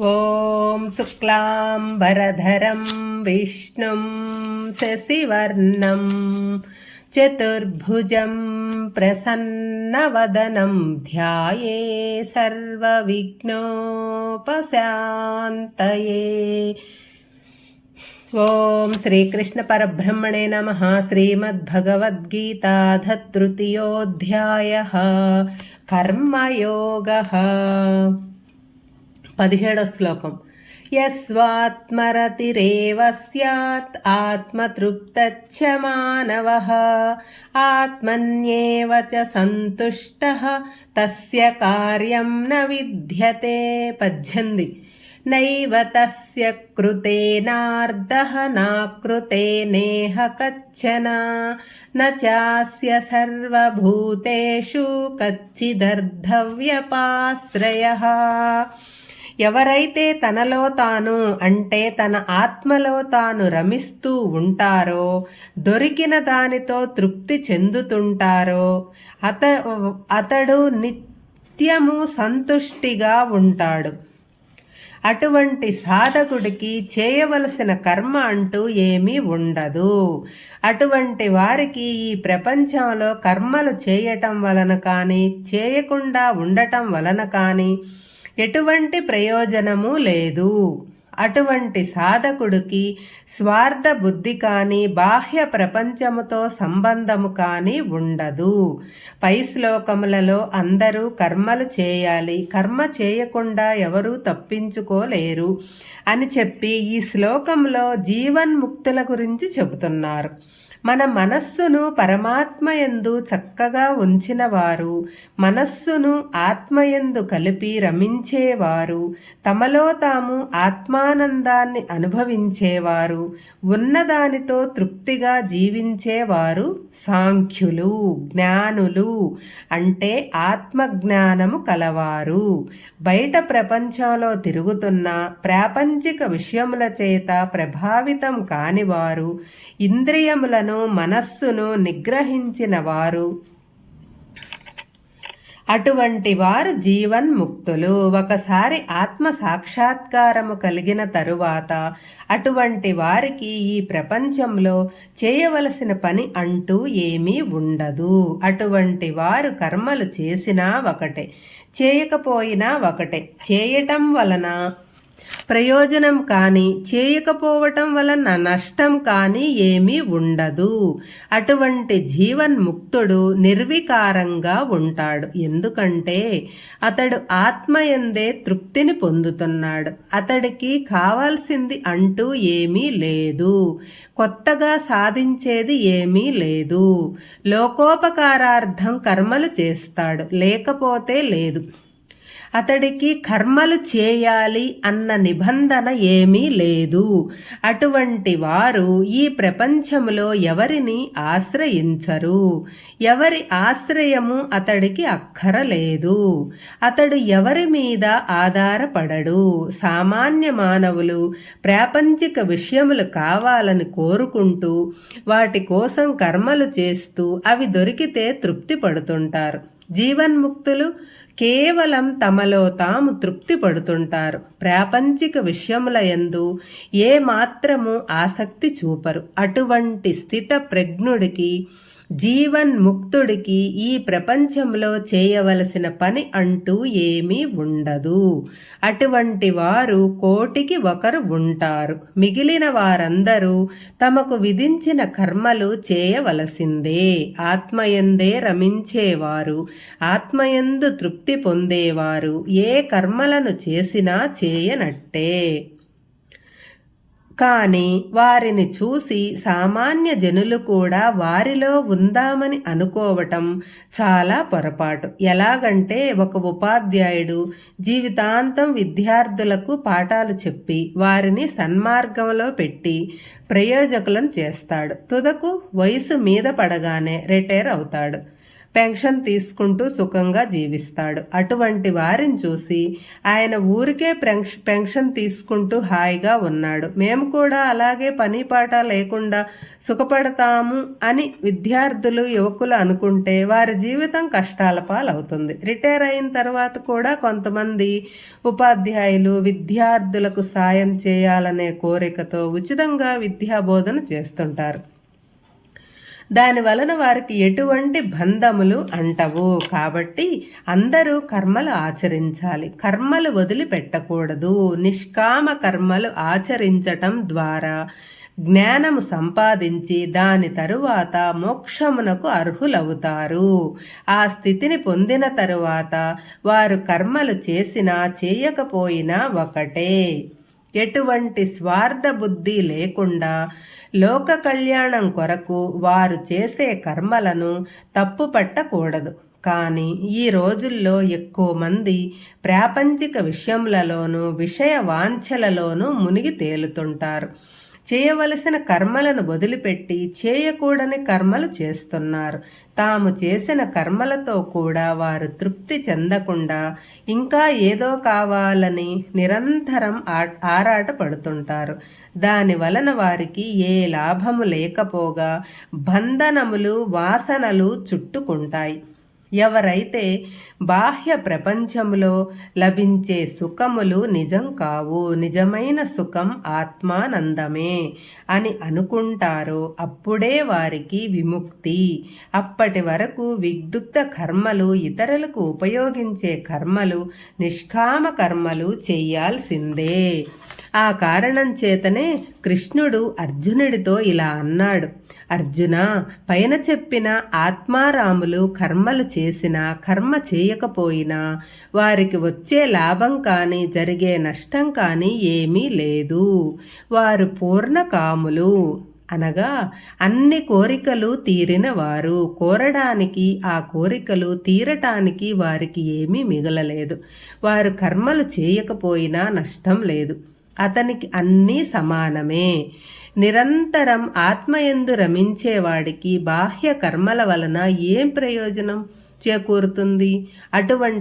ॐ शुक्लाम्बरधरं विष्णुं शशिवर्णं चतुर्भुजं प्रसन्नवदनं ध्याये सर्वविघ्नोपशान्तये। ॐ श्रीकृष्णपरब्रह्मणे नमः श्रीमद्भगवद्गीता तृतीयोऽध्यायः कर्मयोगः। పదిహేడో శ్లోకం యస్వాత్మరతిరేవ స్యాత్ ఆత్మతృప్తచ్చ మానవ ఆత్మన్యేవ చ సంతుష్ట తస్య కార్యం న విద్యతే పద్దెనిమిది నైవ తస్య కృతేనార్ధः నాకృతేనేహ కచ్చన న చాస్య సర్వభూతేషు కచ్చిదర్ధవ్యపాశ్రయः ఎవరైతే తనలో తాను అంటే తన ఆత్మలో తాను రమిస్తూ ఉంటారో దొరికిన దానితో తృప్తి చెందుతుంటారో అత అతడు నిత్యము సంతుష్టిగా ఉంటాడు. అటువంటి సాధకుడికి చేయవలసిన కర్మ అంటూ ఏమీ ఉండదు. అటువంటి వారికి ఈ ప్రపంచంలో కర్మలు చేయటం వలన కానీ చేయకుండా ఉండటం వలన కానీ ఎటువంటి ప్రయోజనము లేదు. అటువంటి సాధకుడికి స్వార్థ బుద్ధి కానీ బాహ్య ప్రపంచముతో సంబంధము కానీ ఉండదు. పై శ్లోకములలో అందరూ కర్మలు చేయాలి. కర్మ చేయకుండా ఎవరూ తప్పించుకోలేరు అని చెప్పి ఈ శ్లోకంలో జీవన్ముక్తుల గురించి చెబుతున్నారు. మన మనస్సును పరమాత్మయందు చక్కగా ఉంచినవారు మనస్సును ఆత్మయందు కలిపి రమించేవారు తమలో తాము ఆత్మానందాన్ని అనుభవించేవారు ఉన్నదానితో తృప్తిగా జీవించేవారు సాంఖ్యులు జ్ఞానులు అంటే ఆత్మజ్ఞానము కలవారు. బయట ప్రపంచంలో తిరుగుతున్న ప్రాపంచిక విషయముల చేత ప్రభావితం కానివారు ఇంద్రియములను మనస్సును నిగ్రహించిన వారు. అటువంటి వారు జీవన్ముక్తులు. ఒకసారి ఆత్మ సాక్షాత్కారము కలిగిన తరువాత అటువంటి వారికి ఈ ప్రపంచంలో చేయవలసిన పని అంటూ ఏమీ ఉండదు. అటువంటి వారు కర్మలు చేసినా ఒకటే చేయకపోయినా ఒకటే. చేయటం వలన ప్రయోజనం కానీ చేయకపోవటం వలన నష్టం కానీ ఏమీ ఉండదు. అటువంటి జీవన్ముక్తుడు నిర్వికారంగా ఉంటాడు. ఎందుకంటే అతడు ఆత్మయందే తృప్తిని పొందుతున్నాడు. అతడికి కావాల్సింది అంటూ ఏమీ లేదు. కొత్తగా సాధించేది ఏమీ లేదు. లోకోపకారార్థం కర్మలు చేస్తాడు. లేకపోతే లేదు. అతడికి కర్మలు చేయాలి అన్న నిబంధన ఏమీ లేదు. అటువంటి వారు ఈ ప్రపంచంలో ఎవరిని ఆశ్రయించరు. ఎవరి ఆశ్రయము అతడికి అక్కరలేదు. అతడు ఎవరి మీద ఆధారపడడు. సామాన్య మానవులు ప్రాపంచిక విషయములు కావాలని కోరుకుంటూ వాటి కోసం కర్మలు చేస్తూ అవి దొరికితే తృప్తి పడుతుంటారు. జీవన్ముక్తులు కేవలం తమలో తాము తృప్తి పడుతుంటారు ప్రాపంచిక విషయముల ఎందు ఏ మాత్రము ఆసక్తి చూపరు. అటువంటి స్థిత ప్రజ్ఞుడికి జీవన్ముక్తుడికి ఈ ప్రపంచంలో చేయవలసిన పని అంటూ ఏమీ ఉండదు. అటువంటి వారు కోటికి ఒకరు ఉంటారు. మిగిలిన వారందరూ తమకు విధించిన కర్మలు చేయవలసిందే. ఆత్మయందే రమించేవారు ఆత్మయందు తృప్తి పొందేవారు ఏ కర్మలను చేసినా చేయనట్టే. కానీ వారిని చూసి సామాన్య జనులు కూడా వారిలో ఉందామని అనుకోవటం చాలా పొరపాటు. ఎలాగంటే ఒక ఉపాధ్యాయుడు జీవితాంతం విద్యార్థులకు పాఠాలు చెప్పి వారిని సన్మార్గంలో పెట్టి ప్రయోజకులను చేస్తాడు. తుదకు వయసు మీద పడగానే రిటైర్ అవుతాడు. పెన్షన్ తీసుకుంటూ సుఖంగా జీవిస్తాడు. అటువంటి వారిని చూసి ఆయన ఊరికే పెన్షన్ తీసుకుంటూ హాయిగా ఉన్నాడు. మేము కూడా అలాగే పని పాట లేకుండా సుఖపడతాము అని విద్యార్థులు యువకులు అనుకుంటే వారి జీవితం కష్టాల పాలవుతుంది. రిటైర్ అయిన తర్వాత కూడా కొంతమంది ఉపాధ్యాయులు విద్యార్థులకు సాయం చేయాలనే కోరికతో ఉచితంగా విద్యాబోధన చేస్తుంటారు. దాని వలన వారికి ఎటువంటి బంధములు అంటవు. కాబట్టి అందరూ కర్మలు ఆచరించాలి. కర్మలు వదిలిపెట్టకూడదు. నిష్కామ కర్మలు ఆచరించటం ద్వారా జ్ఞానము సంపాదించి దాని తరువాత మోక్షమునకు అర్హులవుతారు. ఆ స్థితిని పొందిన తరువాత వారు కర్మలు చేసినా చేయకపోయినా ఒకటే. ఎటువంటి స్వార్థ బుద్ధి లేకుండా లోక కళ్యాణం కొరకు వారు చేసే కర్మలను తప్పు పట్టకూడదు. కానీ ఈ రోజుల్లో ఎక్కువ మంది ప్రాపంచిక విషయములలోనూ విషయ వాంఛలలోనూ మునిగి తేలుతుంటారు. చేయవలసిన కర్మలను వదిలిపెట్టి చేయకూడని కర్మలు చేస్తున్నారు. తాము చేసిన కర్మలతో కూడా వారు తృప్తి చెందకుండా ఇంకా ఏదో కావాలని నిరంతరం ఆరాట పడుతుంటారు దాని వలన వారికి ఏ లాభము లేకపోగా బంధనములు వాసనలు చుట్టుకుంటాయి. ఎవరైతే బాహ్య ప్రపంచంలో లభించే సుఖములు నిజం కావు నిజమైన సుఖం ఆత్మానందమే అని అనుకుంటారో అప్పుడే వారికి విముక్తి. అప్పటి వరకు విద్యుక్త కర్మలు ఇతరులకు ఉపయోగించే కర్మలు నిష్కామ కర్మలు చేయాల్సిందే. ఆ కారణం చేతనే కృష్ణుడు అర్జునుడితో ఇలా అన్నాడు. అర్జున పైన చెప్పిన ఆత్మారాములు కర్మలు చేసినా కర్మ చేయకపోయినా వారికి వచ్చే లాభం కానీ జరిగే నష్టం కానీ ఏమీ లేదు. వారు పూర్ణకాములు అనగా అన్ని కోరికలు తీరిన వారు. కోరడానికి ఆ కోరికలు తీరటానికి వారికి ఏమీ మిగలలేదు. వారు కర్మలు చేయకపోయినా నష్టం లేదు. అతనికి అన్నీ సమానమే. నిరంతరం ఆత్మయందు రమించేవాడికి బాహ్య కర్మల వలన ఏం ప్రయోజనం చేకూరుతుంది? అటువంటి